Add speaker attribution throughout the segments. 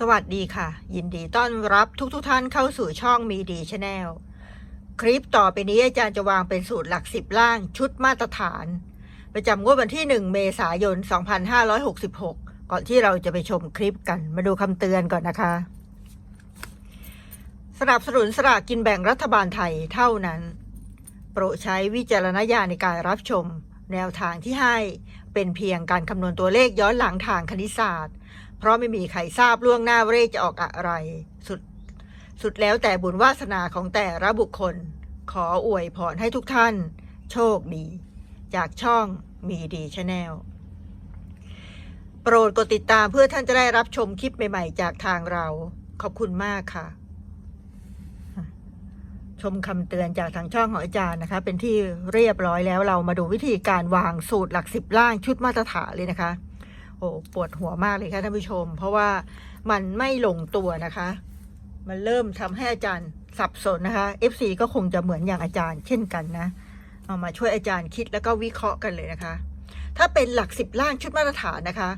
Speaker 1: สวัสดีค่ะ ยินดีต้อนรับทุกทุกท่านเข้าสู่ช่องมีดีชาแนลคลิปต่อไปนี้อาจารย์จะวางเป็นสูตรหลักสิบล่างชุดมาตรฐาน ประจำงวดวันที่ 1 เมษายน 2566 ก่อนที่เราจะไปชมคลิปกันมาดูคำเตือนก่อนนะคะ สนับสนุนสลากกินแบ่งรัฐบาลไทยเท่านั้น โปรดใช้วิจารณญาณในการรับชม แนวทางที่ให้เป็นเพียงการคำนวณตัวเลขย้อนหลังทางคณิตศาสตร์ ราะไม่มีใครทราบล่วงหน้าว่าเลขจะออกอะไร สุด สุดแล้วแต่บุญวาสนาของแต่ละบุคคล ขออวยพรให้ทุกท่าน โชคดี จากช่องมีดีชาแนลโปรดกดติดตามเพื่อท่านจะได้รับชมคลิปใหม่ๆ จากทางเรา ขอบคุณมากค่ะ ชมคำเตือนจากทางช่องของอาจารย์นะคะ เป็นที่เรียบร้อยแล้วเรามาดูวิธีการวางสูตรหลักสิบล่างชุดมาตรฐานเลยนะคะ โอ้ปวดหัวมากเลยค่ะท่านผู้ชม เพราะว่ามันไม่ลงตัวนะคะ มันเริ่มทำให้อาจารย์สับสนนะคะ FC ก็คงจะเหมือนอย่างอาจารย์เช่นกันนะ เอามาช่วยอาจารย์คิดแล้วก็วิเคราะห์กันเลยนะคะ ถ้าเป็นหลักสิบล่างชุดมาตรฐานนะคะ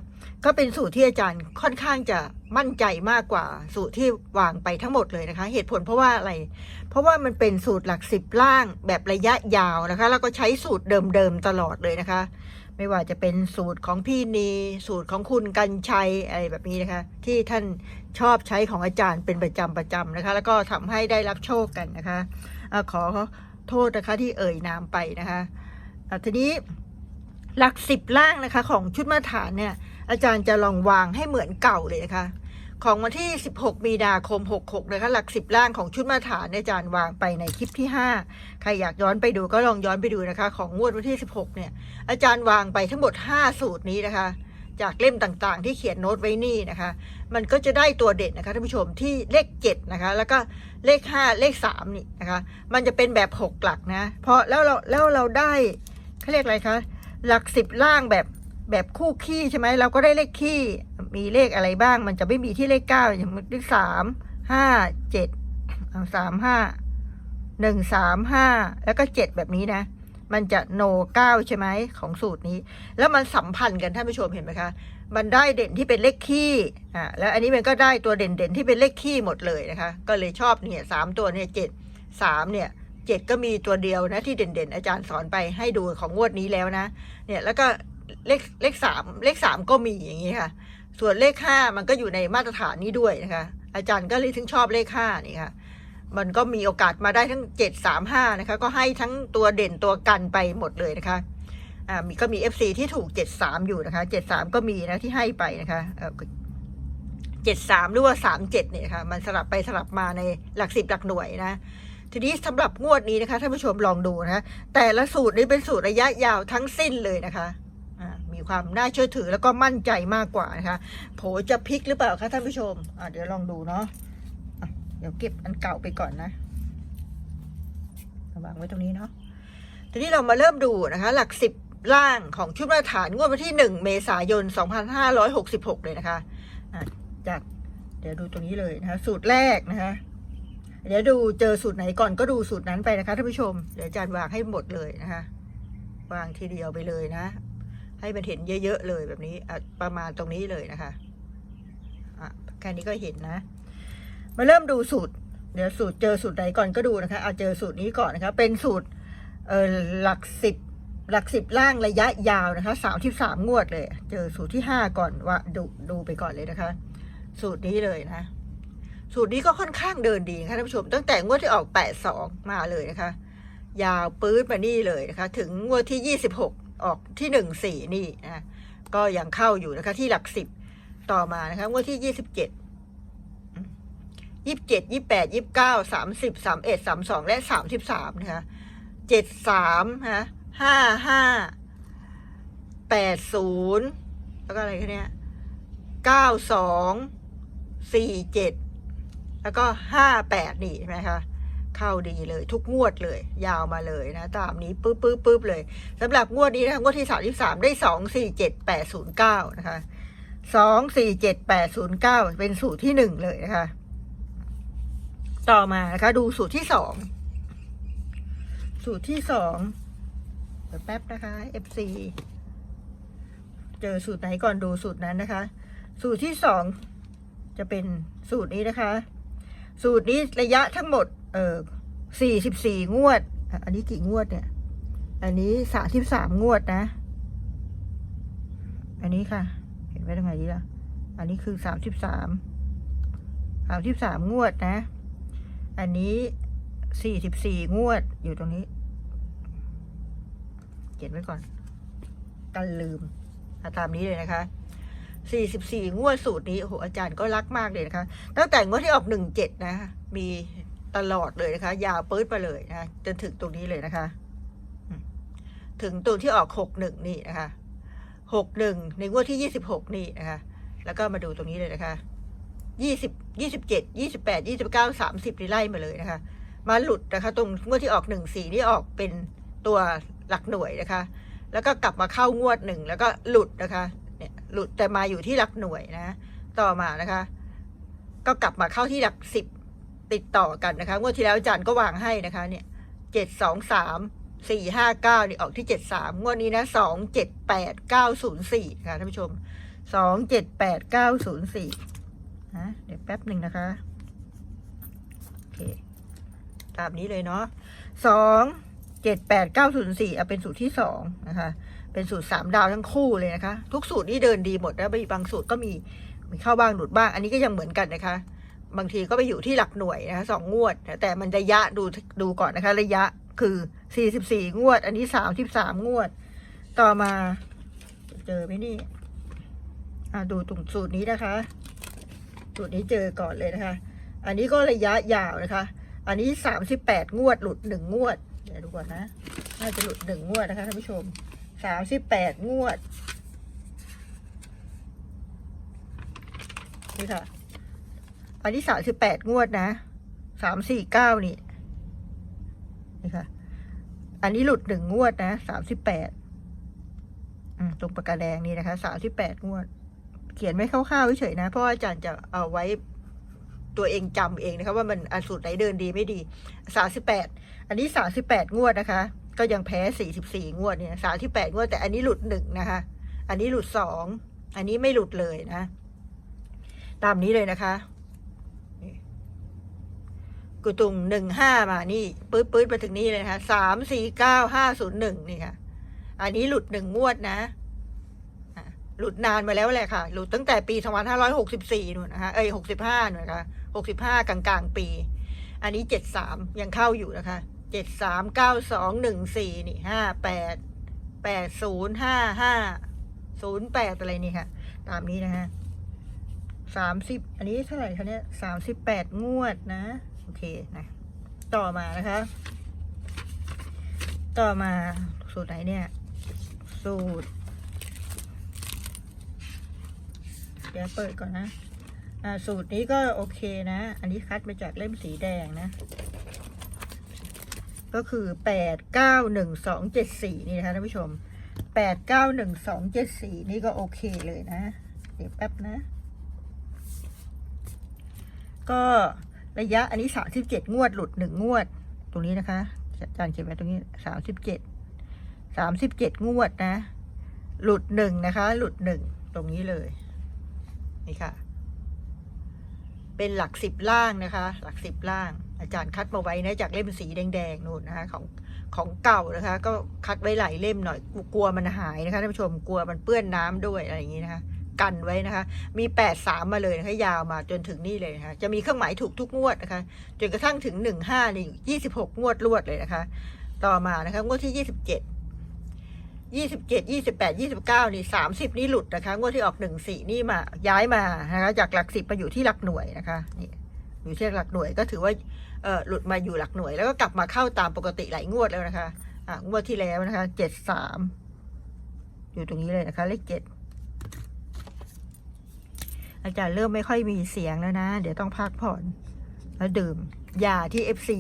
Speaker 1: ก็เป็นสูตรที่อาจารย์ค่อนข้างจะมั่นใจมากกว่าสูตรที่วางไปทั้งหมดเลยนะคะ เหตุผลเพราะว่าอะไร เพราะว่ามันเป็นสูตรหลักสิบล่างแบบระยะยาวนะคะ แล้วก็ใช้สูตรเดิมๆตลอดเลยนะคะ ไม่ว่าจะเป็นสูตรของพี่นี สูตรของคุณกันชัยอะไรแบบนี้นะคะ ที่ท่านชอบใช้ของอาจารย์เป็นประจำประจำนะคะ แล้วก็ทำให้ได้รับโชคกันนะคะอะขอโทษนะคะที่เอ่ยนามไปนะคะะทีนี้หลักสิบล่างนะคะ ของชุดมาตรฐานเนี่ย อาจารย์จะลองวางให้เหมือนเก่าเลยนะคะ ของวันที่ 16 มีนาคม 66 นะคะ หลักสิบล่างของชุดมาตรฐานอาจารย์วางไปในคลิปที่ 5 ใครอยากย้อนไปดูก็ลองย้อนไปดูนะคะ ของงวดวันที่ 16 เนี่ย อาจารย์วางไปทั้งหมด 5 สูตรนี้นะคะ จากเล่มต่างๆ ที่เขียนโน้ตไว้นี่นะคะ มันก็จะได้ตัวเด่นนะคะท่านผู้ชมที่เลข 7 นะคะ แล้วก็เลข 5 เลข 3 นี่นะคะ มันจะเป็นแบบ 6 หลักนะ เพราะแล้วเราแล้วเราได้เขาเรียกอะไรคะ หลักสิบล่างแบบ แบบคู่ขี้ใช่ไหมเราก็ได้เลขขี้มีเลขอะไรบ้าง มันจะไม่มีที่เลขเก้าอย่างเลขสามห้าเจ็ดสามห้าหนึ่งสามห้าแล้วก็เจ็ดแบบนี้นะ มันจะโนเก้าใช่ไหมของสูตรนี้ แล้วมันสัมพันธ์กันท่านผู้ชมเห็นไหมคะ มันได้เด่นที่เป็นเลขขี้อ่าแล้วอันนี้มันก็ได้ตัวเด่นเด่นที่เป็นเลขขี้หมดเลยนะคะ ก็เลยชอบเนี่ยสามตัวเนี่ยเจ็ดสามเนี่ยเจ็ดก็มีตัวเดียวนะที่เด่นๆ อาจารย์สอนไปให้ดูของงวดนี้แล้วนะ เนี่ยแล้วก็ เลขเลขสามเลขสามก็มีอย่างนี้ค่ะ ส่วนเลขห้ามันก็อยู่ในมาตรฐานนี้ด้วยนะคะ อาจารย์ก็เลยถึงชอบเลขห้านี่ค่ะ มันก็มีโอกาสมาได้ทั้งเจ็ดสามห้านะคะ ก็ให้ทั้งตัวเด่นตัวกันไปหมดเลยนะคะอ่ามีก็มี FC ที่ถูกเจ็ดสามอยู่นะคะเจ็ดสามก็มีนะที่ให้ไปนะคะเจ็ดสามหรือว่าสามเจ็ดเนี่ยนะคะมันสลับไปสลับมาในหลักสิบหลักหน่วยนะทีนี้สำหรับงวดนี้นะคะท่านผู้ชมลองดูนะคะแต่ละสูตรนี้เป็นสูตรระยะยาวทั้งสิ้นเลยนะคะ ความน่าเชื่อถือแล้วก็มั่นใจมากกว่านะคะโผจะพลิกหรือเปล่าคะท่านผู้ชมอ่าเดี๋ยวลองดูเนาะะเดี๋ยวเก็บอันเก่าไปก่อนนะวางไว้ตรงนี้เนาะทีนี้เรามาเริ่มดูนะคะหลักสิบล่างของชุดมาตรฐานงวดวันที่หนึ่งเมษายนสองพันห้าร้อยหกสิบหกเลยนะคะะจากเดี๋ยวดูตรงนี้เลยนะคะ สูตรแรกนะคะเดี๋ยวดูเจอสูตรไหนก่อนก็ดูสูตรนั้นไปนะคะท่านผู้ชม เดี๋ยวอาจารย์วางให้หมดเลยนะคะ วางทีเดียวไปเลยนะ ให้มันเห็นเยอะๆเลยแบบนี้อะประมาณตรงนี้เลยนะคะอะแค่นี้ก็เห็นนะ มาเริ่มดูสูตร เดี๋ยวสูตรเจอสูตรไหนก่อนก็ดูนะคะเอาเจอสูตรนี้ก่อนนะคะ เป็นสูตรเออหลักสิบหลักสิบล่างระยะยาวนะคะสามที่สามงวดเลย เจอสูตรที่ห้าก่อนว่าดูดูไปก่อนเลยนะคะ สูตรนี้เลยนะ สูตรนี้ก็ค่อนข้างเดินดีนะคะท่านผู้ชม ตั้งแต่งวดที่ออกแปดสองมาเลยนะคะ ยาวปื๊ดมานี่เลยนะคะ ถึงงวดที่ยี่สิบหก ออกที่หนึ่งสี่นี่นะก็ยังเข้าอยู่นะคะ ที่หลักสิบต่อมานะคะงวดที่ยี่สิบเจ็ดยี่สิบเจ็ดยี่แปดยี่เก้าสามสิบสามเอ็ดสามสองและสามสิบสามนะคะเจ็ดสามฮะห้าห้าแปดศูนย์แล้วก็อะไรคะเนี่ยเก้าสองสี่เจ็ดแล้วก็ห้าแปดนี่ใช่ไหมคะ เข้าดีเลย ทุกงวดเลย ยาวมาเลยนะ ตามนี้ปึ๊บปึ๊บปึ๊บเลยสำหรับงวดนี้นะงวดที่สามที่สามได้สองสี่เจ็ดแปดศูนย์เก้านะคะสองสี่เจ็ดแปดศูนย์เก้าเป็นสูตรที่หนึ่งเลยนะคะ ต่อมานะคะ ดูสูตรที่สองสูตรที่สองเดี๋ยวแป๊บนะคะ FC เจอสูตรไหนก่อนดูสูตรนั้นนะคะ สูตรที่สองจะเป็นสูตรนี้นะคะ สูตรนี้ระยะทั้งหมด เออสี่สิบสี่งวด อันนี้กี่งวดเนี่ย อันนี้สามสิบสามงวดนะ อันนี้ค่ะ เห็นไว้ตรงไหนดีล่ะ อันนี้คือสามสิบสามสามสิบสามงวดนะ อันนี้สี่สิบสี่งวดอยู่ตรงนี้ เขียนไว้ก่อน กันลืมตามนี้เลยนะคะสี่สิบสี่งวดสูตรนี้โอ้โหอาจารย์ก็รักมากเลยนะคะ ตั้งแต่งวดที่ออกหนึ่งเจ็ดนะ มี ตลอดเลยนะคะ ยาวปื๊ดไปเลยนะจนถึงตรงนี้เลยนะคะ ถึงตัวที่ออกหกหนึ่งนี่นะคะหกหนึ่งในงวดที่ยี่สิบหกนี่นะคะ แล้วก็มาดูตรงนี้เลยนะคะยี่สิบยี่สิบเจ็ดยี่สิบแปดยี่สิบเก้าสามสิบนี่ไล่มาเลยนะคะ มาหลุดนะคะ ตรงงวดที่ออกหนึ่งสี่นี่ออกเป็นตัวหลักหน่วยนะคะ แล้วก็กลับมาเข้างวดหนึ่งแล้วก็หลุดนะคะ เนี่ยหลุดแต่มาอยู่ที่หลักหน่วยนะ ต่อมานะคะ ก็กลับมาเข้าที่หลักสิบ ติดต่อกันนะคะงวดที่แล้วอาจารย์ก็วางให้นะคะ เนี่ยเจ็ดสองสามสี่ห้าเก้านี่ออกที่เจ็ดสามงวดนี้นะสองเจ็ดแปดเก้าศูนย์สี่ค่ะท่านผู้ชมสองเจ็ดแปดเก้าศูนย์สี่นะเดี๋ยวแป๊บหนึ่งนะคะโอเคตามนี้เลยเนาะสองเจ็ดแปดเก้าศูนย์สี่เอาเป็นสูตรที่สองนะคะ เป็นสูตรสามดาวทั้งคู่เลยนะคะ ทุกสูตรนี่เดินดีหมดนะบางสูตรก็มีมีเข้าบ้างหลุดบ้าง อันนี้ก็ยังเหมือนกันนะคะ บางทีก็ไปอยู่ที่หลักหน่วยนะคะสองงวด แต่มันระยะดูดูก่อนนะคะ ระยะคือสี่สิบสี่งวด อันนี้สามสิบสามงวด ต่อมา เจอไหมนี่อ่าดูตรงสูตรนี้นะคะ สูตรนี้เจอก่อนเลยนะคะ อันนี้ก็ระยะยาวนะคะ อันนี้สามสิบแปดงวด หลุดหนึ่งงวด เดี๋ยวดูก่อนนะ น่าจะหลุดหนึ่งงวดนะคะท่านผู้ชมสามสิบแปดงวด นี่ค่ะ อันนี้สามสิบแปดงวดนะสามสี่เก้านี่นี่ค่ะ อันนี้หลุดหนึ่งงวดนะสามสิบแปดตรงปากกาแดงนี่นะคะสามสิบแปดงวด เขียนไม่คร่าวๆเฉยๆนะ เพราะอาจารย์จะเอาไว้ตัวเองจำเองนะคะว่ามันอันสูตรไหนเดินดีไม่ดีสามสิบแปดอันนี้สามสิบแปดงวดนะคะ ก็ยังแพ้สี่สิบสี่งวดเนี่ยสามสิบแปดงวด แต่อันนี้หลุดหนึ่งนะคะ อันนี้หลุดสอง อันนี้ไม่หลุดเลยนะ ตามนี้เลยนะคะ กุตุงหนึ่งห้ามานี่ปื๊ดปื๊ดมาถึงนี่เลยนะคะสามสี่เก้าห้าศูนย์หนึ่งนี่ค่ะ อันนี้หลุดหนึ่งงวดนะหลุดนานมาแล้วแหละค่ะ หลุดตั้งแต่ปีสองพันห้าร้อยหกสิบสี่นู่นนะคะเอ้ยหกสิบห้านู่นนะคะหกสิบห้ากลางกลางปี อันนี้เจ็ดสามยังเข้าอยู่นะคะเจ็ดสามเก้าสองหนึ่งสี่นี่ห้าแปดแปดศูนย์ห้าห้าศูนย์แปดอะไรนี่ค่ะ ตามนี้นะคะสามสิบอันนี้เท่าไหร่คะเนี่ยสามสิบแปดงวดนะ โอเคนะ ต่อมานะคะ ต่อมาสูตรไหนเนี่ย สูตร เดี๋ยวเปิดก่อนนะอ่าสูตรนี้ก็โอเคนะ อันนี้คัดมาจากเล่มสีแดงนะ ก็คือแปดเก้าหนึ่งสองเจ็ดสี่นี่นะคะท่านผู้ชมแปดเก้าหนึ่งสองเจ็ดสี่นี่ก็โอเคเลยนะ เดี๋ยวแป๊บนะ ก็ ระยะอันนี้สามสิบเจ็ดงวดหลุดหนึ่งงวด ตรงนี้นะคะอาจารย์เขียนไว้ตรงนี้สามสิบเจ็ดสามสิบเจ็ดงวดนะ หลุดหนึ่งนะคะ หลุดหนึ่งตรงนี้เลยนี่ค่ะ เป็นหลักสิบล่างนะคะ หลักสิบล่าง อาจารย์คัดมาไว้นะจากเล่มสีแดงๆนู่นนะคะของของเก่านะคะ ก็คัดไว้หลายเล่มหน่อยกลัวมันหายนะคะท่านผู้ชมกลัวมันเปื้อนน้ำด้วยอะไรอย่างนี้นะคะ กันไว้นะคะ มีแปดสามมาเลยนะคะยาวมาจนถึงนี่เลยนะคะจะมีเครื่องหมายถูกทุกงวดนะคะ จนกระทั่งถึงหนึ่งห้านี่ยี่สิบหกงวดรวดเลยนะคะ ต่อมานะคะงวดที่ยี่สิบเจ็ดยี่สิบเจ็ดยี่สิบแปดยี่สิบเก้านี่สามสิบนี่หลุดนะคะ งวดที่ออกหนึ่งสี่นี่มา ย้ายมานะคะจากหลักสิบมาอยู่ที่หลักหน่วยนะคะนี่อยู่ที่หลักหน่วยก็ถือว่าเออหลุดมาอยู่หลักหน่วย แล้วก็กลับมาเข้าตามปกติหลายงวดแล้วนะคะอ่างวดที่แล้วนะคะเจ็ดสามอยู่ตรงนี้เลยนะคะ เลขเจ็ด อาจารย์เริ่มไม่ค่อยมีเสียงแล้วนะ เดี๋ยวต้องพักผ่อนแล้วดื่มยาที่ FC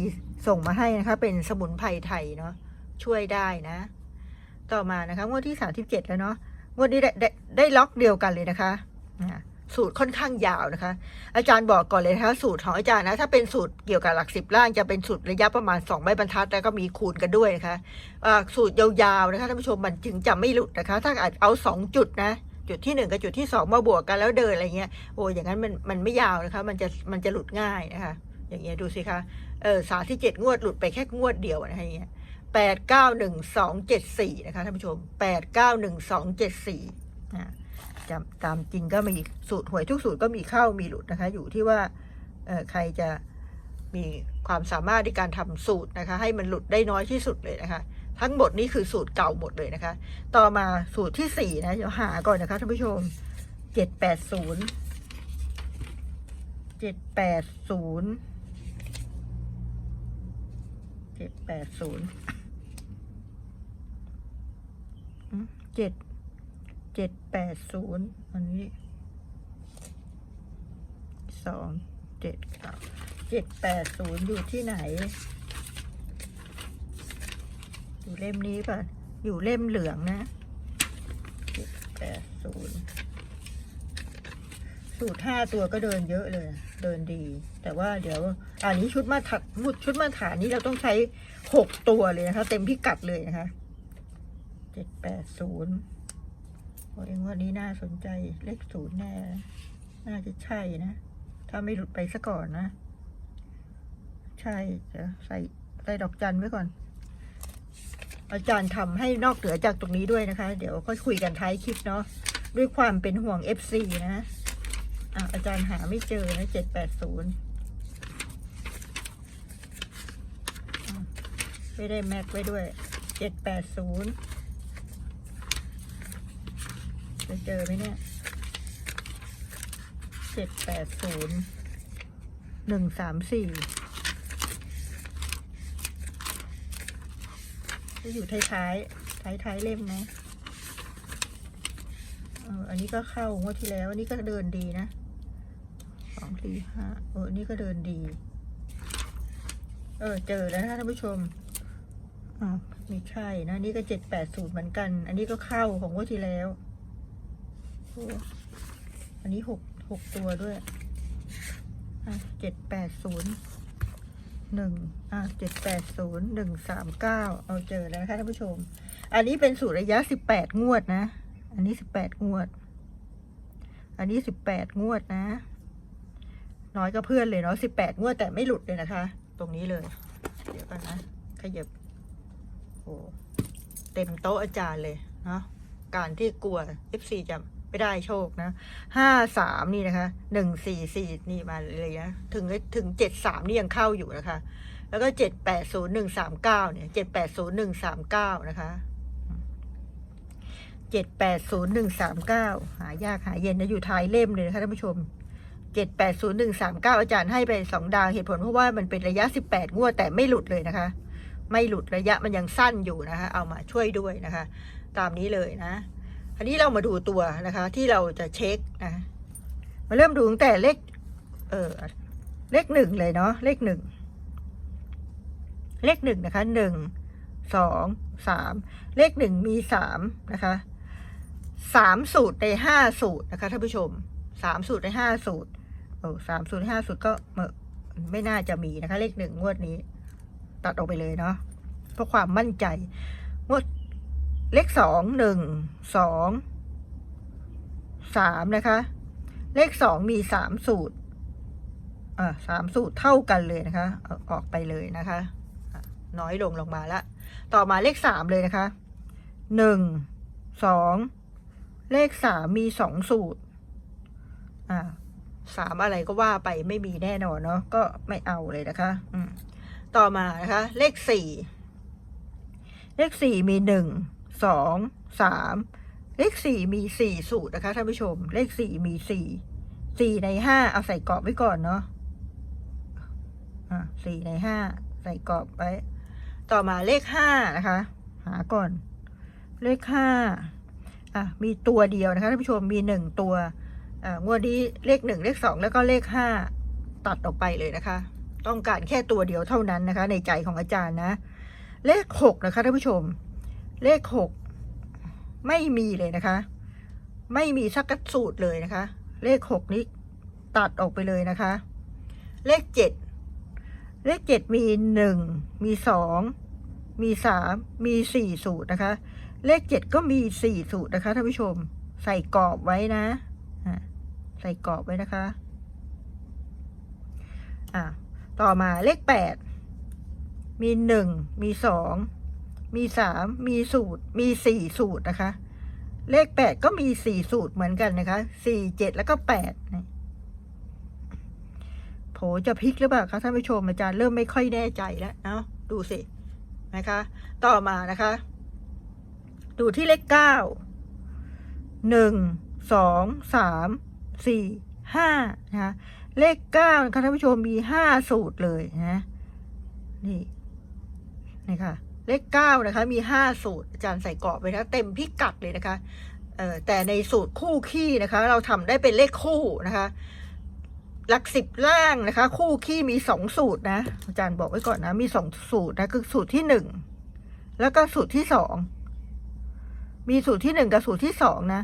Speaker 1: ส่งมาให้นะคะ เป็นสมุนไพรไทยเนาะช่วยได้นะ ต่อมานะคะงวดที่สามสิบเจ็ดแล้วเนาะงวดนี้ได้ได้ได้ล็อกเดียวกันเลยนะคะอ่สูตรค่อนข้างยาวนะคะ อาจารย์บอกก่อนเลยนะคะสูตรของอาจารย์นะ ถ้าเป็นสูตรเกี่ยวกับหลักสิบล่างจะเป็นสูตรระยะประมาณสองใบบรรทัดแล้วก็มีคูณกันด้วยนะคะอ่าสูตรยาวๆนะคะท่านผู้ชมมันจึงจะไม่หลุดนะคะ ถ้าอาจเอาสองจุดนะ จุดที่หนึ่งกับจุดที่สองมาบวกกันแล้วเดินอะไรเงี้ยโอ้อย่างนั้นมันมันไม่ยาวนะคะ มันจะมันจะหลุดง่ายนะคะอย่างเงี้ยดูสิคะเออสาที่เจ็ดงวดหลุดไปแค่งวดเดียวนะคะอย่างเงี้ยแปดเก้าหนึ่งสองเจ็ดสี่นะคะท่านผู้ชมแปดเก้าหนึ่งสองเจ็ดสี่นะจำตามจริงก็มีสูตรหวยทุกสูตรก็มีเข้ามีหลุดนะคะ อยู่ที่ว่าเออใครจะมีความสามารถในการทำสูตรนะคะ ให้มันหลุดได้น้อยที่สุดเลยนะคะ ทั้งหมดนี้คือสูตรเก่าหมดเลยนะคะ ต่อมาสูตรที่สี่นะเดี๋ยวหาก่อนนะคะท่านผู้ชมเจ็ดแปดศูนย์เจ็ดแปดศูนย์เจ็ดแปดศูนย์เจ็ดเจ็ดแปดศูนย์อันนี้สองเจ็ดเก้าเจ็ดแปดศูนย์อยู่ที่ไหน อยู่เล่มนี้ป่ะ อยู่เล่มเหลืองนะแปดศูนย์สูตรห้าตัวก็เดินเยอะเลย เดินดี แต่ว่าเดี๋ยว อันนี้ชุดมาตรฐานชุดมาฐานนี้เราต้องใช้หกตัวเลยนะคะ เต็มพิกัดเลยนะคะเจ็ดแปดศูนย์โอ้ยวันนี้น่าสนใจเลขศูนย์แน่ น่าจะใช่นะ ถ้าไม่หลุดไปซะก่อนนะ ใช่เดี๋ยวใส่ใส่ดอกจันไว้ก่อน อาจารย์ทำให้นอกเหนือจากตรงนี้ด้วยนะคะ เดี๋ยวค่อยคุยกันท้ายคลิปเนาะด้วยความเป็นห่วง FC นะอะอาจารย์หาไม่เจอนะเจ็ดแปดศูนย์ไม่ได้แม็กไว้ด้วยเจ็ดแปดศูนย์จะเจอไหมเนี่ยเจ็ดแปดศูนย์หนึ่งสามสี่ จะอยู่ท้ายๆท้ายท้ายเล่มนะเอออันนี้ก็เข้างวดที่แล้ว อันนี้ก็เดินดีนะสองสี่ห้าเออนนี้ก็เดินดี เออ เจอแล้วนะคะท่านผู้ชมอ่าวไม่ใช่นะ นี่ก็เจ็ดแปดศูนย์เหมือนกัน อันนี้ก็เข้าของงวดที่แล้วอ้อันนี้หกหกตัวด้วยอะเจ็ดแปดศูนย์ หนึ่งอะเจ็ดแปดศูนย์หนึ่งสามเก้าเอาเจอแล้วนะคะท่านผู้ชม อันนี้เป็นสูตรระยะสิบแปดงวดนะ อันนี้สิบแปดงวด อันนี้สิบแปดงวดนะ น้อยก็เพื่อนเลยเนาะสิบแปดงวดแต่ไม่หลุดเลยนะคะ ตรงนี้เลย เดี๋ยวกันนะขยับโอ้เต็มโต๊ะอาจารย์เลยเนาะการที่กลัว FC จะ ไม่ได้โชคนะห้าสามนี่นะคะหนึ่งสี่สี่นี่มาเลยนะถึงถึงเจ็ดสามนี่ยังเข้าอยู่นะคะ แล้วก็เจ็ดแปดศูนย์หนึ่งสามเก้าเนี่ยเจ็ดแปดศูนย์หนึ่งสามเก้านะคะเจ็ดแปดศูนย์หนึ่งสามเก้าหายากหายเย็นนะอยู่ท้ายเล่มเลยนะคะท่านผู้ชมเจ็ดแปดศูนย์หนึ่งสามเก้าอาจารย์ให้ไปสองดาวเหตุผลเพราะว่ามันเป็นระยะสิบแปดงวดแต่ไม่หลุดเลยนะคะ ไม่หลุดระยะมันยังสั้นอยู่นะคะ เอามาช่วยด้วยนะคะ ตามนี้เลยนะ อันนี้เรามาดูตัวนะคะ ที่เราจะเช็คนะ มาเริ่มดูตั้งแต่เลข เออเลขหนึ่งเลยเนาะเลขหนึ่งเลขหนึ่งนะคะหนึ่งสองสามเลขหนึ่งมีสามนะคะสามสูตรในห้าสูตรนะคะท่านผู้ชมสามสูตรในห้าสูตรโอ้สามสูตรในห้าสูตรก็ไม่น่าจะมีนะคะ เลขหนึ่งงวดนี้ ตัดออกไปเลยเนาะเพราะความมั่นใจ งวด เลขสองหนึ่งสองสามนะคะ เลขสองมีสามสูตรอ่าสามสูตรเท่ากันเลยนะคะเอาออกไปเลยนะคะอะน้อยลงลงมาละต่อมาเลขสามเลยนะคะหนึ่งสองเลขสามมีสองสูตรอ่าสามอะไรก็ว่าไปไม่มีแน่นอนเนาะก็ไม่เอาเลยนะคะอืมต่อมานะคะ เลขสี่เลขสี่มีหนึ่ง สองสามเลขสี่มีสี่สูตรนะคะท่านผู้ชม เลขสี่มีสี่สี่ในห้าเอาใส่กรอบไว้ก่อนเนาะอะสี่ในห้าใส่กรอบไว้ ต่อมาเลขห้านะคะ หาก่อน เลขห้าอะมีตัวเดียวนะคะท่านผู้ชมมีหนึ่งตัวอ่างวดนี้เลขหนึ่งเลขสองแล้วก็เลขห้าตัดออกไปเลยนะคะ ต้องการแค่ตัวเดียวเท่านั้นนะคะ ในใจของอาจารย์นะ เลขหกนะคะท่านผู้ชม เลขหกไม่มีเลยนะคะ ไม่มีสักสูตรเลยนะคะ เลขหกนี้ตัดออกไปเลยนะคะ เลขเจ็ดเลขเจ็ดมีหนึ่งมีสองมีสามมีสี่สูตรนะคะ เลขเจ็ดก็มีสี่สูตรนะคะท่านผู้ชมใส่กรอบไว้นะใส่กรอบไว้นะคะอะต่อมาเลขแปดมีหนึ่งมีสอง มีสามมีสูตร มีสี่สูตรนะคะ เลขแปดก็มีสี่สูตรเหมือนกันนะคะสี่เจ็ดแล้วก็แปดโผจะพลิกหรือเปล่าคะท่านผู้ชมอาจารย์เริ่มไม่ค่อยแน่ใจแล้วเนาะดูสินะคะ ต่อมานะคะ ดูที่เลขเก้าหนึ่งสองสามสี่ห้านะคะเลขเก้านะคะท่านผู้ชมมีห้าสูตรเลยนะนี่นี่ค่ะ เลขเก้านะคะ มีห้าสูตรอาจารย์ใส่กรอบไว้นะเต็มพิกัดเลยนะคะแต่ในสูตรคู่ขี้นะคะ เราทำได้เป็นเลขคู่นะคะ หลักสิบล่างนะคะ คู่ขี้มีสองสูตรนะอาจารย์บอกไว้ก่อนนะ มีสองสูตรนะคือสูตรที่หนึ่งแล้วก็สูตรที่สองมีสูตรที่หนึ่งกับสูตรที่สองนะ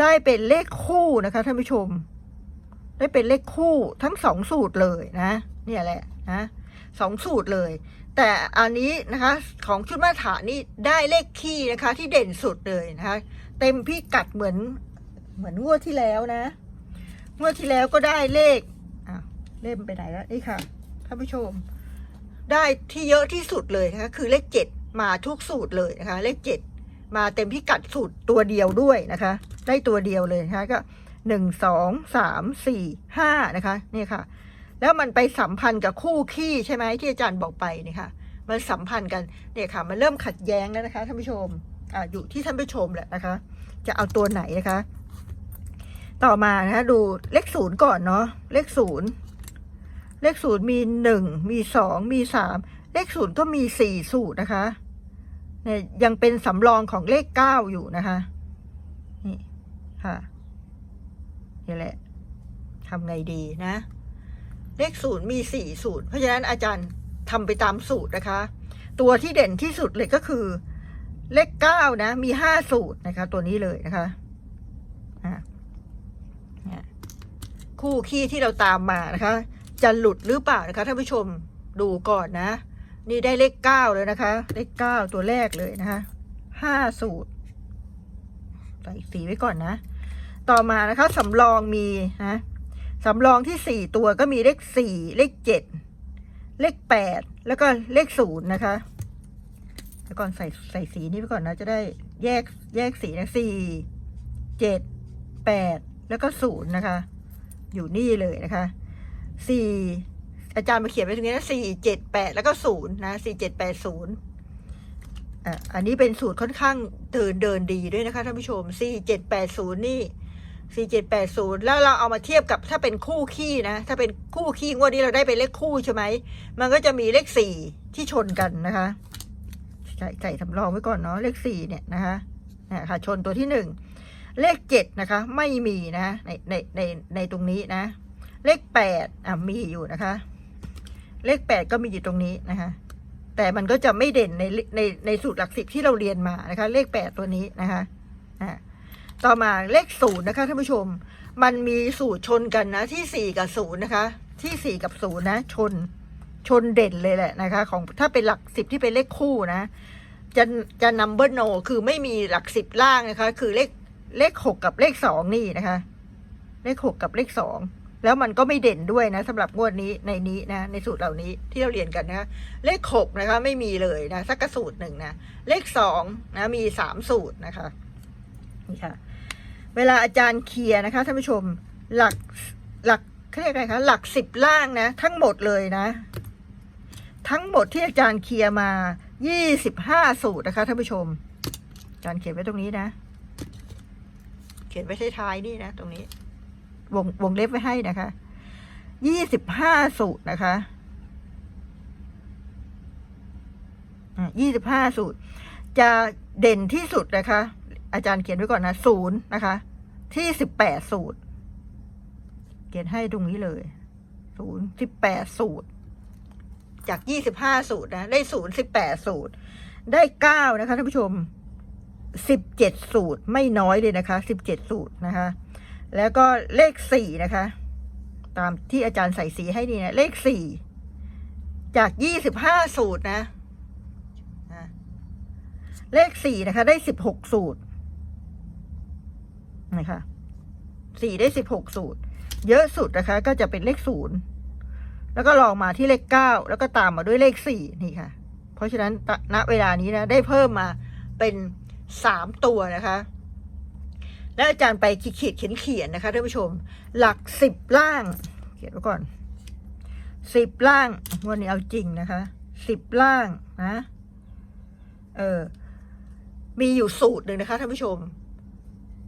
Speaker 1: ได้เป็นเลขคู่นะคะท่านผู้ชม ได้เป็นเลขคู่ทั้งสองสูตรเลยนะ เนี่ยแหละนะสองสูตรเลย แต่อันนี้นะคะของชุดมาตรฐานนี่ได้เลขคี่นะคะ ที่เด่นสุดเลยนะคะ เต็มพิกัดเหมือนเหมือนงวดที่แล้วนะงวดที่แล้วก็ได้เลขอะเล่มไปไหนแล้วนี่ค่ะท่านผู้ชม ได้ที่เยอะที่สุดเลยนะคะ คือเลขเจ็ดมาทุกสูตรเลยนะคะ เลขเจ็ดมาเต็มพิกัดสูตรตัวเดียวด้วยนะคะ ได้ตัวเดียวเลยนะคะก็หนึ่งสองสามสี่ห้านะคะ นี่ค่ะ แล้วมันไปสัมพันธ์กับคู่ขี้ใช่ไหมที่อาจารย์บอกไปเนี่ยค่ะ มันสัมพันธ์กันเนี่ยค่ะ มันเริ่มขัดแย้งแล้วนะคะท่านผู้ชมอ่าอยู่ที่ท่านผู้ชมแหละนะคะ จะเอาตัวไหนนะคะ ต่อมานะคะดูเลขศูนย์ก่อนเนาะเลขศูนย์เลขศูนย์มีหนึ่งมีสองมีสามเลขศูนย์ก็มีสี่สูตรนะคะเนี่ยยังเป็นสำรองของเลขเก้าอยู่นะคะนี่ค่ะนี่แหละทำไงดีนะ เลขศูนย์มีสี่สูตร เพราะฉะนั้นอาจารย์ทำไปตามสูตรนะคะ ตัวที่เด่นที่สุดเลยก็คือ เลขเก้านะ มีห้าสูตรนะคะ ตัวนี้เลยนะคะอะคู่ขี้ที่เราตามมานะคะ จะหลุดหรือเปล่านะคะท่านผู้ชมดูก่อนนะ นี่ได้เลขเก้าเลยนะคะ เลขเก้าตัวแรกเลยนะคะห้าสูตรใส่สีไว้ก่อนนะ ต่อมานะคะสำรองมีนะ สำรองที่สี่ตัวก็มีเลขสี่เลขเจ็ดเลขแปดแล้วก็เลขศูนย์นะคะแล้วก่อนใส่ใส่สีนี้ไปก่อนนะ จะได้แยกแยกสีนะสี่เจ็ดแปดแล้วก็ศูนย์นะคะ อยู่นี่เลยนะคะสี่อาจารย์มาเขียนไว้ตรงนี้นะสี่เจ็ดแปดแล้วก็ศูนย์นะสี่เจ็ดแปดศูนย์อะอันนี้เป็นสูตรค่อนข้างเดินเดินดีด้วยนะคะท่านผู้ชมสี่เจ็ดแปดศูนย์นี่ สี่เจ็ดแปดศูนย์แล้วเราเอามาเทียบกับถ้าเป็นคู่ขี้นะ ถ้าเป็นคู่ขี้งวดนี้เราได้เป็นเลขคู่ใช่ไหม มันก็จะมีเลขสี่ที่ชนกันนะคะใส่ใส่สำรองไว้ก่อนเนาะเลขสี่เนี่ยนะคะนะค่ะชนตัวที่หนึ่งเลขเจ็ดนะคะ ไม่มีนะในในในในตรงนี้นะ เลขแปดอะมีอยู่นะคะ เลขแปดก็มีอยู่ตรงนี้นะคะ แต่มันก็จะไม่เด่นในในในสูตรหลักสิบที่เราเรียนมานะคะ เลขแปดตัวนี้นะคะอ่า ต่อมาเลขศูนย์นะคะท่านผู้ชม มันมีสูตรชนกันนะที่สี่กับศูนย์นะคะ ที่สี่กับศูนย์นะ ชนชนเด่นเลยแหละนะคะ ของถ้าเป็นหลักสิบที่เป็นเลขคู่นะ จะจะ number no คือไม่มีหลักสิบล่างนะคะ คือเลขเลขหกกับเลขสองนี่นะคะ เลขหกกับเลขสองแล้วมันก็ไม่เด่นด้วยนะสำหรับงวดนี้ในนี้นะ ในสูตรเหล่านี้ที่เราเรียนกันนะเลขหกนะคะ ไม่มีเลยนะสักกระสูตรหนึ่งนะ เลขสองนะมีสามสูตรนะคะนี่ค่ะ เวลาอาจารย์เคลียร์นะคะท่านผู้ชมหลักหลักเขาเรียกอะไรคะหลักสิบล่างนะ ทั้งหมดเลยนะ ทั้งหมดที่อาจารย์เคลียร์มายี่สิบห้าสูตรนะคะท่านผู้ชม อาจารย์เขียนไว้ตรงนี้นะ เขียนไว้ท้ายๆนี่นะ ตรงนี้ วงวงเล็บไว้ให้นะคะยี่สิบห้าสูตรนะคะยี่สิบห้าสูตร จะเด่นที่สุดนะคะ อาจารย์เขียนไว้ก่อนนะศูนย์นะคะ ที่สิบแปดสูตร เขียนให้ตรงนี้เลยศูนย์สิบแปดสูตร จากยี่สิบห้าสูตรนะได้ศูนย์สิบแปดสูตร ได้เก้านะคะท่านผู้ชมสิบเจ็ดสูตรไม่น้อยเลยนะคะสิบเจ็ดสูตรนะคะ แล้วก็เลขสี่นะคะ ตามที่อาจารย์ใส่สีให้นี่นะเลขสี่จากยี่สิบห้าสูตรนะนะเลขสี่นะคะ ได้สิบหกสูตร นะคะสี่ได้สิบหกสูตร เยอะสุดนะคะ ก็จะเป็นเลขศูนย์แล้วก็ลองมาที่เลขเก้าแล้วก็ตามมาด้วยเลขสี่นี่ค่ะ เพราะฉะนั้นณเวลานี้นะได้เพิ่มมาเป็นสามตัวนะคะ แล้วอาจารย์ไปขีดเขียนเขียนนะคะท่านผู้ชม หลักสิบล่าง เขียนไว้ก่อนสิบล่างวันนี้เอาจริงนะคะสิบล่างนะ เออมีอยู่สูตรหนึ่งนะคะท่านผู้ชม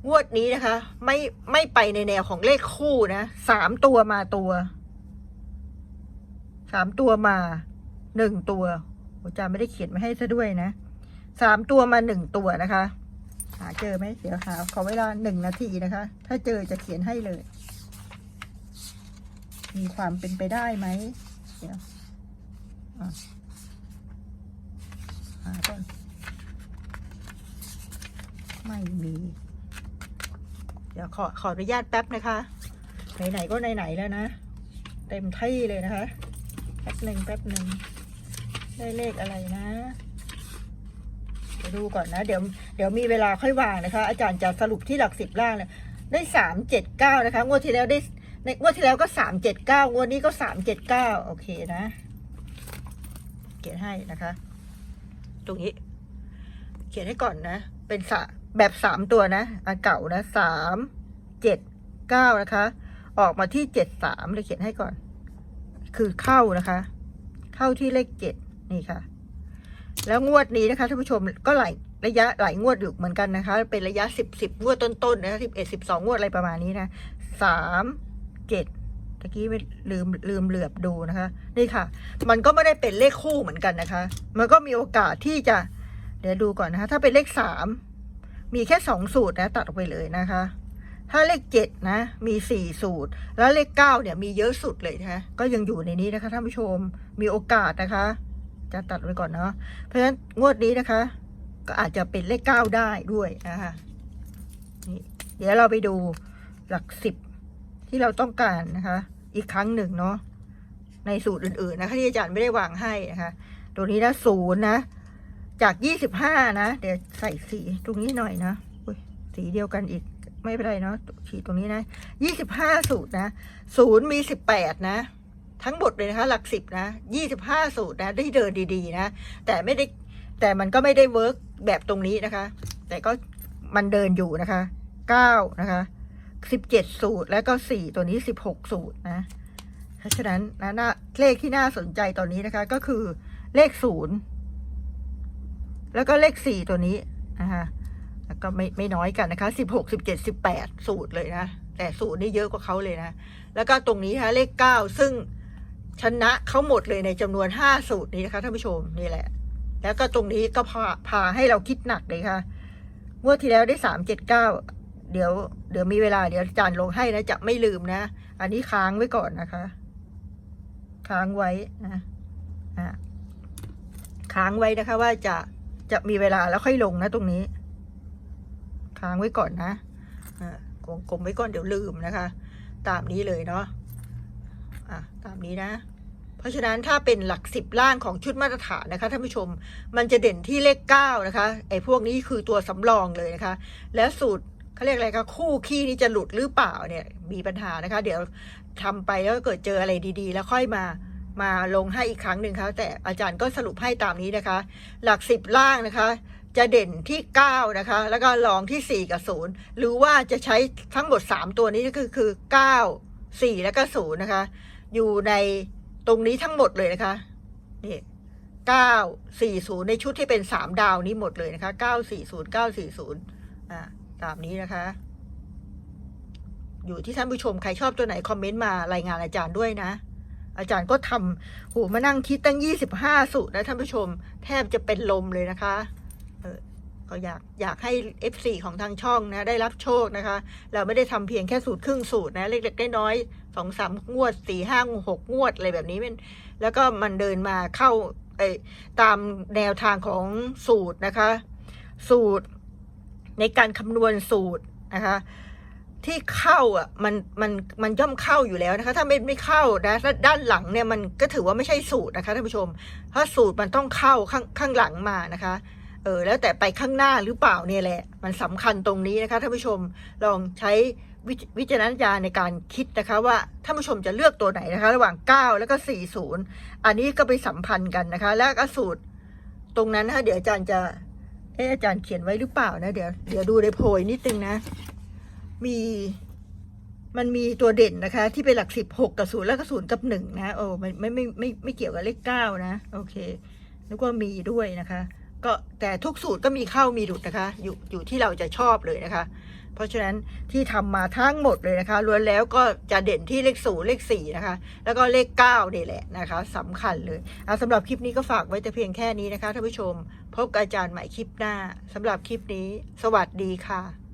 Speaker 1: งวดนี้นะคะ ไม่ไม่ไปในแนวของเลขคู่นะสามตัวมาตัวสามตัวมาหนึ่งตัวอาจารย์ไม่ได้เขียนมาให้ซะด้วยนะสามตัวมาหนึ่งตัวนะคะ หาเจอไหมเดี๋ยวหาขอเวลาหนึ่งนาทีนะคะ ถ้าเจอจะเขียนให้เลย มีความเป็นไปได้ไหมเดี๋ยวหาก่อนไม่มี เดี๋ยวขอขออนุญาตแป๊บนะคะ ไหนๆก็ไหนๆแล้วนะ เต็มที่เลยนะคะ แป๊บหนึ่งแป๊บหนึ่งได้เลขอะไรนะเดี๋ยวดูก่อนนะ เดี๋ยวเดี๋ยวมีเวลาค่อยวางนะคะ อาจารย์จะสรุปที่หลักสิบล่างเลยได้สามเจ็ดเก้านะคะ งวดที่แล้วได้ในงวดที่แล้วก็สามเจ็ดเก้างวดนี้ก็สามเจ็ดเก้าโอเคนะ เขียนให้นะคะ ตรงนี้ เขียนให้ก่อนนะ เป็นสะ แบบสามตัวนะอันเก่านะสามเจ็ดเก้านะคะ ออกมาที่เจ็ดสามเลยเขียนให้ก่อน คือเข้านะคะ เข้าที่เลขเจ็ดนี่ค่ะ แล้วงวดนี้นะคะท่านผู้ชมก็ไหลระยะหลายงวดอยู่เหมือนกันนะคะ เป็นระยะสิบสิบงวดต้นๆนะคะสิบเอ็ดสิบสองงวดอะไรประมาณนี้นะสามเจ็ดตะกี้ไม่ลืมลืมเหลือบดูนะคะ นี่ค่ะ มันก็ไม่ได้เป็นเลขคู่เหมือนกันนะคะ มันก็มีโอกาสที่จะ เดี๋ยวดูก่อนนะคะ ถ้าเป็นเลขสาม มีแค่สองสูตรนะตัดออกไปเลยนะคะ ถ้าเลขเจ็ดนะ มีสี่สูตร แล้วเลขเก้าเนี่ยมีเยอะสุดเลยนะก็ยังอยู่ในนี้นะคะท่านผู้ชมมีโอกาสนะคะ จะตัดไว้ก่อนเนาะเพราะฉะนั้นงวดนี้นะคะ ก็อาจจะเป็นเลขเก้าได้ด้วยนะคะนี่เดี๋ยวเราไปดูหลักสิบที่เราต้องการนะคะ อีกครั้งหนึ่งเนาะในสูตรอื่นๆนะคะที่อาจารย์ไม่ได้วางให้นะคะ ตัวนี้นะศูนย์นะ จากยี่สิบห้านะ เดี๋ยวใส่สีตรงนี้หน่อยนะสีเดียวกันอีกไม่เป็นไรเนาะฉีดตรงนี้นะยี่สิบห้าสูตรนะศูนย์มีสิบแปดนะ ทั้งหมดเลยนะคะ หลักสิบนะยี่สิบห้าสูตรนะได้เดินดีๆนะ แต่ไม่ได้แต่มันก็ไม่ได้เวิร์กแบบตรงนี้นะคะ แต่ก็มันเดินอยู่นะคะเก้านะคะสิบเจ็ดสูตรแล้วก็สี่ตัวนี้สิบหกสูตรนะเพราะฉะนั้นนะน่าเลขที่น่าสนใจตอนนี้นะคะ ก็คือเลขศูนย์ แล้วก็เลขสี่ตัวนี้นะคะแล้วก็ไม่ไม่น้อยกันนะคะสิบหกสิบเจ็ดสิบแปดสูตรเลยนะ แต่สูตรนี่เยอะกว่าเขาเลยนะ แล้วก็ตรงนี้นะคะเลขเก้าซึ่งชนะเขาหมดเลยในจำนวนห้าสูตรนี้นะคะท่านผู้ชมนี่แหละ แล้วก็ตรงนี้ก็พาพาให้เราคิดหนักเลยค่ะงวดที่แล้วได้สามเจ็ดเก้าเดี๋ยวเดี๋ยวมีเวลาเดี๋ยวอาจารย์ลงให้นะจะไม่ลืมนะ อันนี้ค้างไว้ก่อนนะคะ ค้างไว้นะอะค้างไว้นะคะว่าจะ จะมีเวลาแล้วค่อยลงนะตรงนี้ ค้างไว้ก่อนนะอ่ากลมไว้ก่อนเดี๋ยวลืมนะคะ ตามนี้เลยเนาะอะตามนี้นะ เพราะฉะนั้นถ้าเป็นหลักสิบล่างของชุดมาตรฐานนะคะท่านผู้ชมมันจะเด่นที่เลขเก้านะคะไอ้พวกนี้คือตัวสำรองเลยนะคะ แล้วสูตรเขาเรียกอะไรคะคู่ขี้นี้จะหลุดหรือเปล่าเนี่ยมีปัญหานะคะ เดี๋ยวทำไปแล้วเกิดเจออะไรดีๆ แล้วค่อยมา มาลงให้อีกครั้งหนึ่งคะแต่อาจารย์ก็สรุปให้ตามนี้นะคะ หลักสิบล่างนะคะ จะเด่นที่เก้านะคะ แล้วก็รองที่สี่กับศูนย์หรือว่าจะใช้ทั้งหมดสามตัวนี้ก็คือคือเก้าสี่แล้วก็ศูนย์นะคะ อยู่ในตรงนี้ทั้งหมดเลยนะคะนี่เก้าสี่ศูนย์ในชุดที่เป็นสามดาวนี้หมดเลยนะคะเก้าสี่ศูนย์เก้าสี่ศูนย์อ่าตามนี้นะคะ อยู่ที่ท่านผู้ชมใครชอบตัวไหน คอมเมนต์มารายงานอาจารย์ด้วยนะ อาจารย์ก็ทำโหมานั่งคิดตั้งยี่สิบห้าสูตรนะท่านผู้ชม แทบจะเป็นลมเลยนะคะเออก็อยากอยากให้ F4 ของทางช่องนะได้รับโชคนะคะ เราไม่ได้ทำเพียงแค่สูตรครึ่งสูตรนะเล็กๆน้อยๆสองสามงวดสี่ห้าหกงวดอะไรแบบนี้มันแล้วก็มันเดินมาเข้าเอตามแนวทางของสูตรนะคะ สูตรในการคำนวณสูตรนะคะ ที่เข้าอะมันมันมันย่อมเข้าอยู่แล้วนะคะ ถ้าไม่ไม่เข้านะถ้าด้านหลังเนี่ยมันก็ถือว่าไม่ใช่สูตรนะคะท่านผู้ชม เพราะสูตรมันต้องเข้าข้างข้างหลังมานะคะเออแล้วแต่ไปข้างหน้าหรือเปล่าเนี่ยแหละ มันสำคัญตรงนี้นะคะท่านผู้ชมลองใช้วิจวิจารณญาณในการคิดนะคะ ว่าท่านผู้ชมจะเลือกตัวไหนนะคะ ระหว่าง 9 แล้วก็ 40 อันนี้ก็ไปสัมพันธ์กันนะคะ แล้วก็สูตรตรงนั้นนะคะเดี๋ยวอาจารย์จะเอออาจารย์เขียนไว้หรือเปล่านะ เดี๋ยวเดี๋ยวดูในโพยนิดนึงนะ มีมันมีตัวเด่นนะคะ ที่เป็นหลักสิบหกกับศูนย์แล้วก็ศูนย์กับหนึ่งนะโอ้ไม่ไม่ไม่ไม่ไม่เกี่ยวกับเลขเก้านะ โอเค แล้วก็มีด้วยนะคะ ก็แต่ทุกสูตรก็มีเข้ามีหลุดนะคะ อยู่อยู่ที่เราจะชอบเลยนะคะ เพราะฉะนั้นที่ทำมาทั้งหมดเลยนะคะล้วนแล้วก็จะเด่นที่เลขศูนย์เลขสี่นะคะ แล้วก็เลขเก้านี่แหละนะคะสำคัญเลยเอะสำหรับคลิปนี้ก็ฝากไว้แต่เพียงแค่นี้นะคะท่านผู้ชม พบกับอาจารย์ใหม่คลิปหน้าสำหรับคลิปนี้ สวัสดีค่ะ